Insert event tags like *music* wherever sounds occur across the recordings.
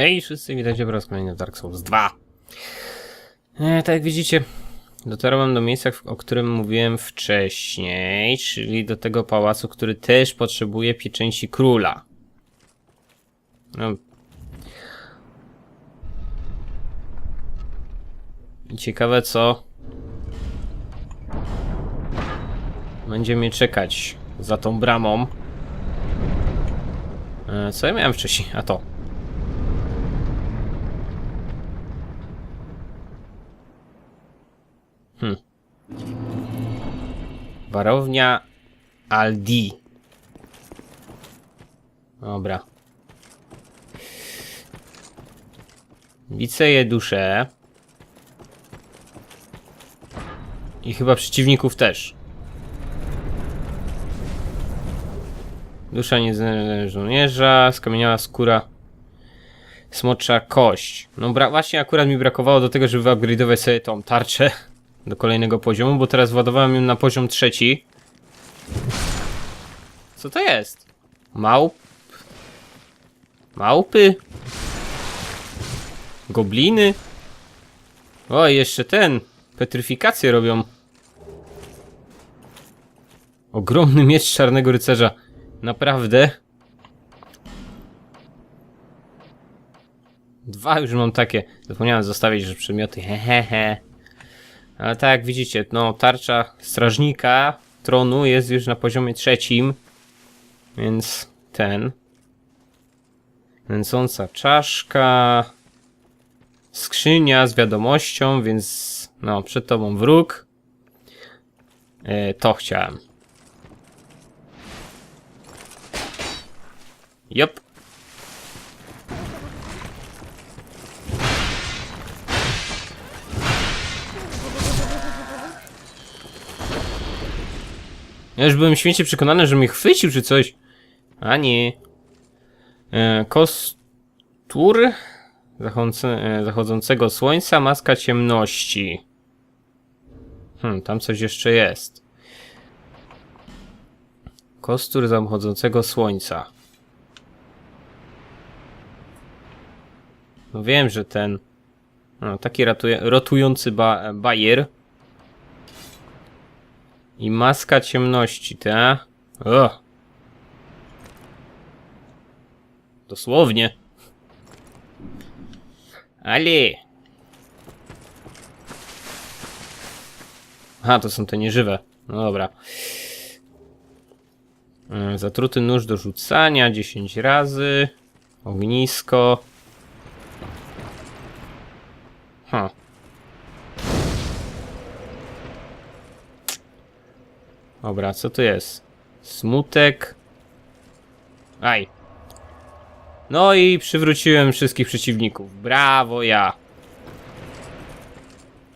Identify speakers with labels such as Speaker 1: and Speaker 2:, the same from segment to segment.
Speaker 1: Hej wszyscy, witajcie po raz kolejny w Dark Souls 2. E, tak jak widzicie, dotarłem do miejsca, o którym mówiłem wcześniej, czyli do tego pałacu, który też potrzebuje pieczęci króla. No. Ciekawe co będzie mnie czekać za tą bramą. E, co ja miałem wcześniej? A to. Hmm. Warownia Aldi. Dobra. Widzę je duszę. I chyba przeciwników też. Dusza niezależnego żołnierza, skamieniała skóra, smocza kość. No właśnie akurat mi brakowało do tego, żeby upgrade'ować sobie tą tarczę do kolejnego poziomu, bo teraz władowałem ją na poziom trzeci. Co to jest? Małp? Małpy? Gobliny? O, jeszcze ten. Petryfikację robią. Ogromny miecz czarnego rycerza. Naprawdę? Dwa już mam takie. Zapomniałem zostawić, że przedmioty. Hehehe. Ale tak jak widzicie, no tarcza strażnika tronu jest już na poziomie trzecim. Więc ten. Nęcąca czaszka. Skrzynia z wiadomością, więc no, przed tobą wróg. E, to chciałem. Jop. Ja już byłem święcie przekonany, że mnie chwycił czy coś. A nie. E, kostur zachodzące, e, zachodzącego słońca, maska ciemności. Hmm, tam coś jeszcze jest. Kostur zachodzącego słońca. No wiem, że ten. No, taki ratuje, rotujący ba, bajer. I maska ciemności, ta? O! Dosłownie. Ale. Aha, to są te nieżywe. No dobra. Mm, Zatruty nóż do rzucania 10 razy. Ognisko. Ha. Dobra, co to jest? Smutek. Aj. No i przywróciłem wszystkich przeciwników. Brawo ja.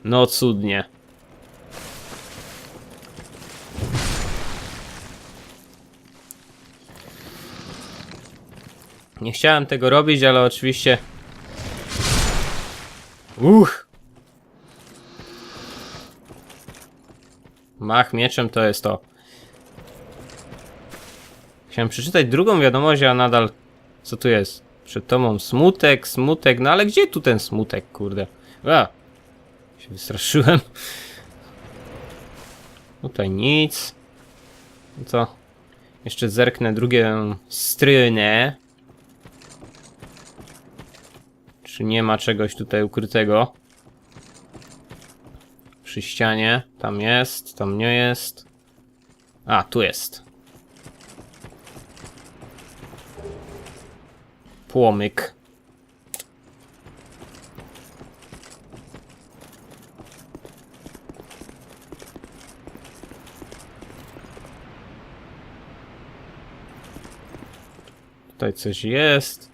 Speaker 1: No cudnie. Nie chciałem tego robić, ale oczywiście... Uch! Mach mieczem to jest to. Chciałem przeczytać drugą wiadomość, a nadal... Co tu jest? Przed tobą smutek, smutek, no ale gdzie tu ten smutek, kurde? A! Się wystraszyłem. *laughs* Tutaj nic. No co? Jeszcze zerknę drugie strynę. Czy nie ma czegoś tutaj ukrytego? Przy ścianie. Tam jest, tam nie jest. A, tu jest. Płomyk. Tutaj coś jest.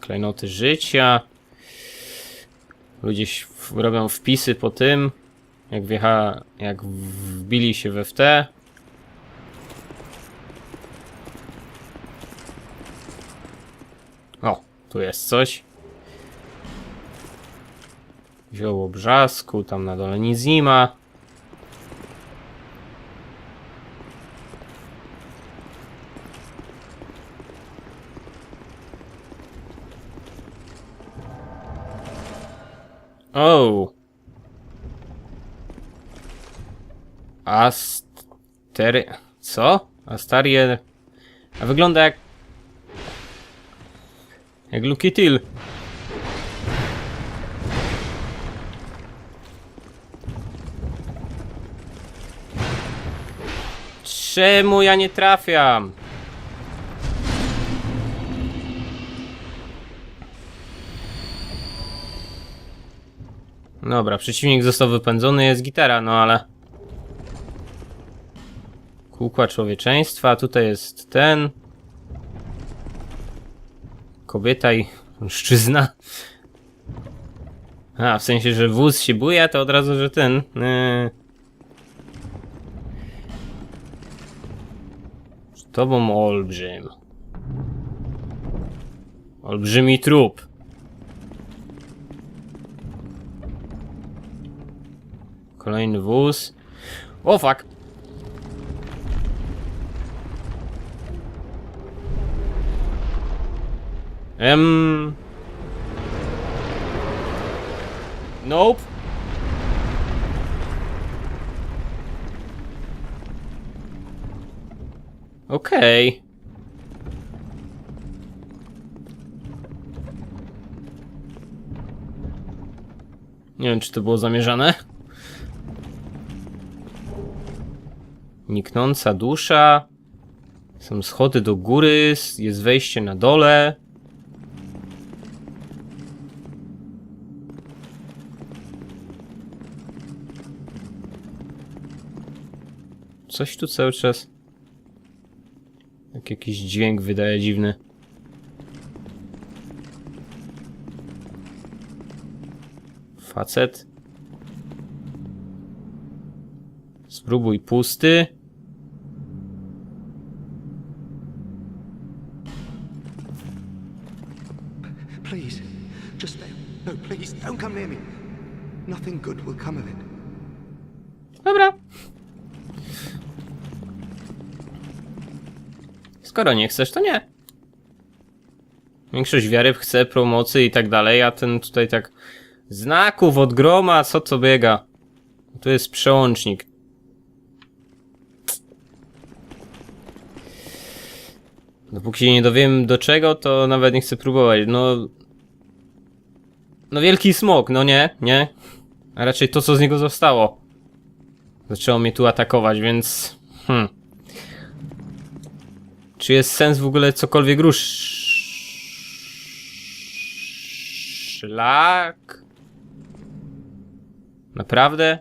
Speaker 1: Klejnoty życia. Ludzie robią wpisy po tym, jak wjecha, jak wbili się we te. O, tu jest coś. Zioło brzasku, tam na dole nic nie. O. Astery... Co? Astariel... A wygląda jak... Jak Lucky Till. Czemu ja nie trafiam? Dobra, przeciwnik został wypędzony, jest gitara, no ale... Kukła człowieczeństwa, tutaj jest ten... Kobieta i mężczyzna. A, w sensie, że wóz się buja, to od razu, że ten... Yy... Z tobą olbrzym. Olbrzymi trup. Kolejny wóz. O fuck! Em. Nope. Okej. Nie wiem, czy to było zamierzane. Niknąca dusza. Są schody do góry, jest wejście na dole. Coś tu cały czas. Jak jakiś dźwięk wydaje dziwny. Facet. Spróbuj pusty.
Speaker 2: Please, just stay. No, please, don't come near me. Nothing good will come of it.
Speaker 1: Dobra. Skoro nie chcesz, to nie. Większość wiary chce promocji i tak dalej, a ten tutaj tak znaków od groma, co co biega. Tu jest przełącznik. Dopóki się nie dowiem do czego, to nawet nie chcę próbować. No... No wielki smok, no nie, nie. A raczej to, co z niego zostało. Zaczęło mnie tu atakować, więc... Hmm. Czy jest sens w ogóle cokolwiek rusz... Szlak? Naprawdę?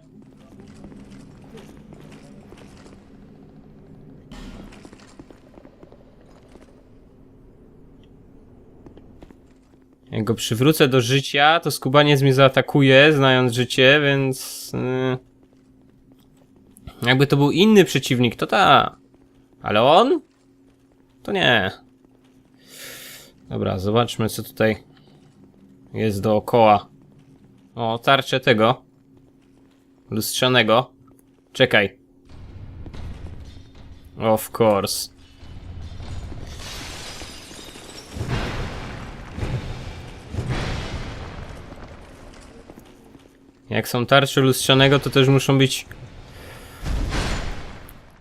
Speaker 1: Jak go przywrócę do życia, to skubaniec mnie zaatakuje, znając życie, więc... Yy... Jakby to był inny przeciwnik, to ta. Ale on? To nie. Dobra, zobaczmy co tutaj jest dookoła. O, tarczę tego. Lustrzanego. Czekaj. Of course. Jak są tarcze lustrzanego, to też muszą być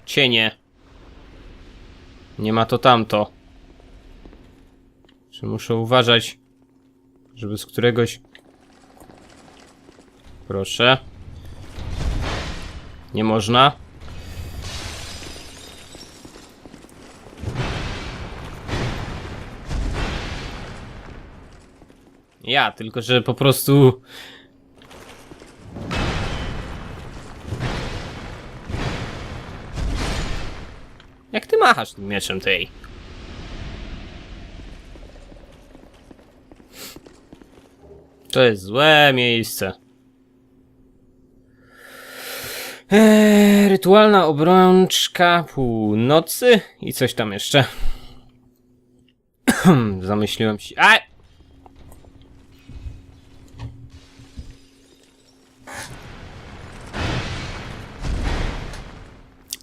Speaker 1: cienie. Nie ma to tamto. Czy muszę uważać, żeby z któregoś... Proszę. Nie można. Ja, tylko że po prostu... Jak ty machasz tym mieczem tej? To jest złe miejsce. Eee, rytualna obrączka północy i coś tam jeszcze. *clears throat* Zamyśliłem się. A!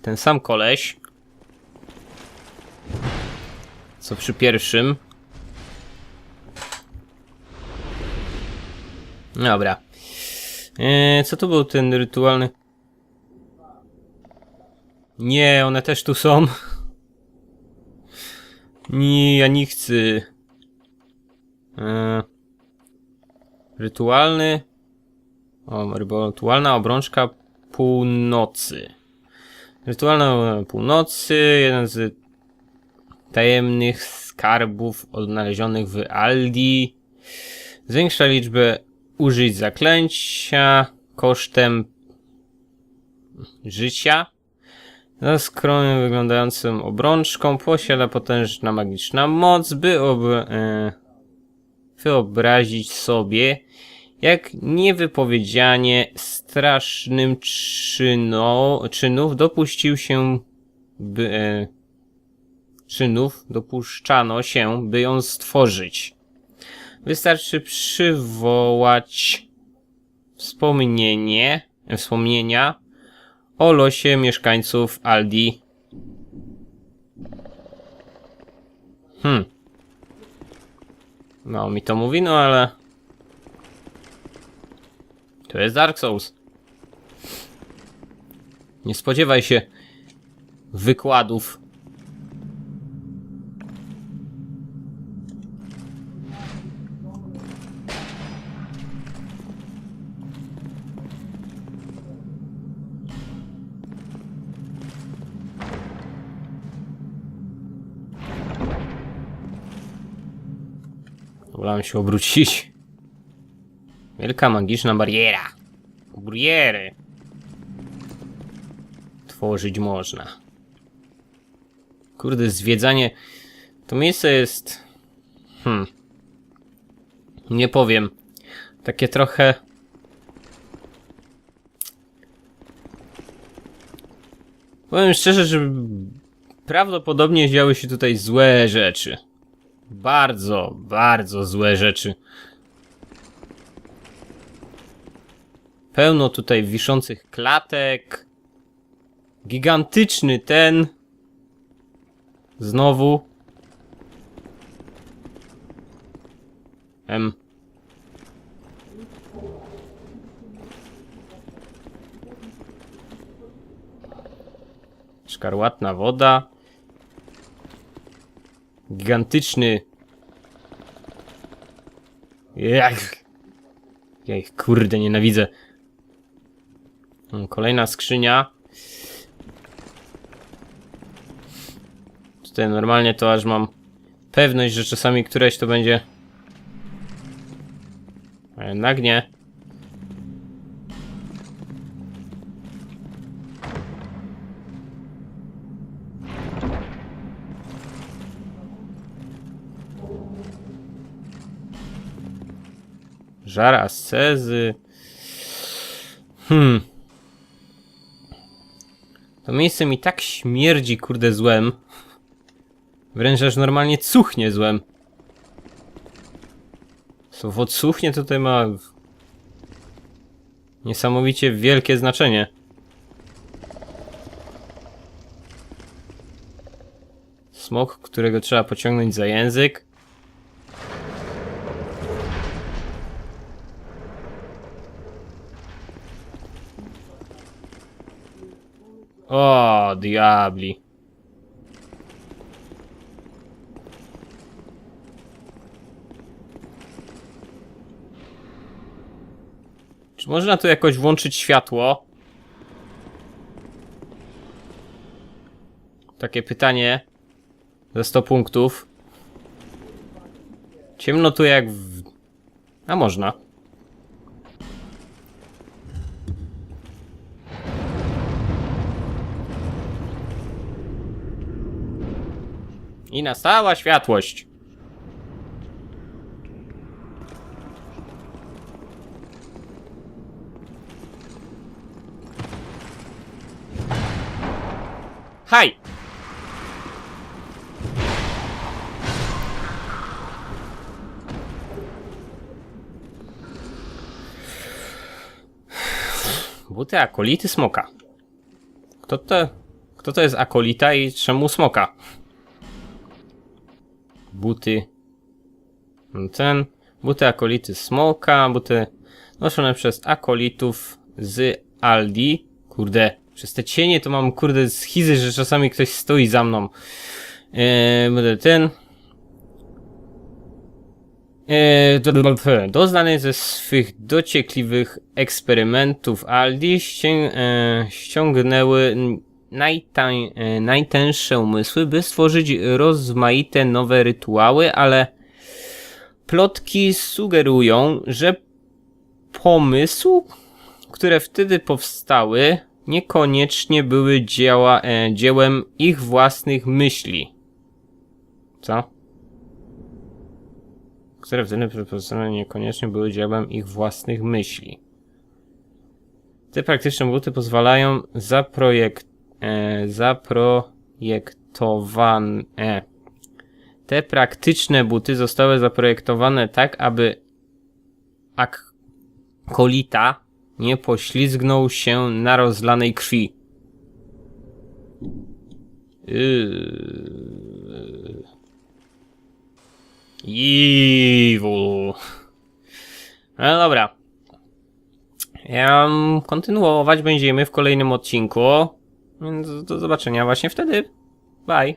Speaker 1: Ten sam koleś. Co przy pierwszym. Dobra. Eee, co to był ten rytualny? Nie, one też tu są. *laughs* Nie, ja nie chcę. Eee, rytualny. O, rytualna obrączka północy. Rytualna północy, jeden z tajemnych skarbów odnalezionych w Aldi. Zwiększa liczbę użyć zaklęcia kosztem życia. Za skromnie wyglądającą obrączką posiada potężna magiczna moc, by ob, e, wyobrazić sobie, jak niewypowiedzianie strasznym czyno, czynów dopuścił się, by, e, czynów dopuszczano się, by ją stworzyć. Wystarczy przywołać wspomnienie, wspomnienia o losie mieszkańców Aldi. Hmm. No, mi to mówi, no ale... To jest Dark Souls. Nie spodziewaj się wykładów. Wolałem się obrócić. Wielka magiczna bariera. Bariery. Tworzyć można. Kurde, zwiedzanie. To miejsce jest. Hmm. Nie powiem. Takie trochę. Powiem szczerze, że prawdopodobnie działy się tutaj złe rzeczy. Bardzo, bardzo złe rzeczy. Pełno tutaj wiszących klatek. Gigantyczny ten. Znowu. M. Szkarłatna woda. Gigantyczny. Jak. Ja ich kurde nienawidzę. Kolejna skrzynia. Tutaj normalnie to aż mam pewność, że czasami któreś to będzie. A jednak nie. Żar ascezy. Hmm. To miejsce mi tak śmierdzi, kurde, złem. Wręcz aż normalnie cuchnie złem. Słowo cuchnie tutaj ma niesamowicie wielkie znaczenie. Smok, którego trzeba pociągnąć za język. O, diabli. Czy można tu jakoś włączyć światło? Takie pytanie. Za 100 punktów. Ciemno tu jak w... A można. I nastała światłość. Haj! Buty akolity smoka. Kto to, kto to jest akolita i czemu smoka? Buty. Ten. Buty akolity smoka, buty. noszone przez akolitów z Aldi. Kurde, przez te cienie to mam kurde schizy, że czasami ktoś stoi za mną. Eee, ten. Eee, do- do- do- Doznany ze swych dociekliwych eksperymentów Aldi e, ściągnęły najtań, e, najtęższe umysły, by stworzyć rozmaite nowe rytuały, ale plotki sugerują, że pomysł, które wtedy powstały, niekoniecznie były dzieła, e, dziełem ich własnych myśli. Co? Które wtedy powstały niekoniecznie były dziełem ich własnych myśli. Te praktyczne buty pozwalają zaprojekt, e, zaprojektowane. Te praktyczne buty zostały zaprojektowane tak, aby akolita nie poślizgnął się na rozlanej krwi. Yy. Evil. No dobra. Mm, kontynuować będziemy w kolejnym odcinku. Więc do zobaczenia właśnie wtedy. Bye.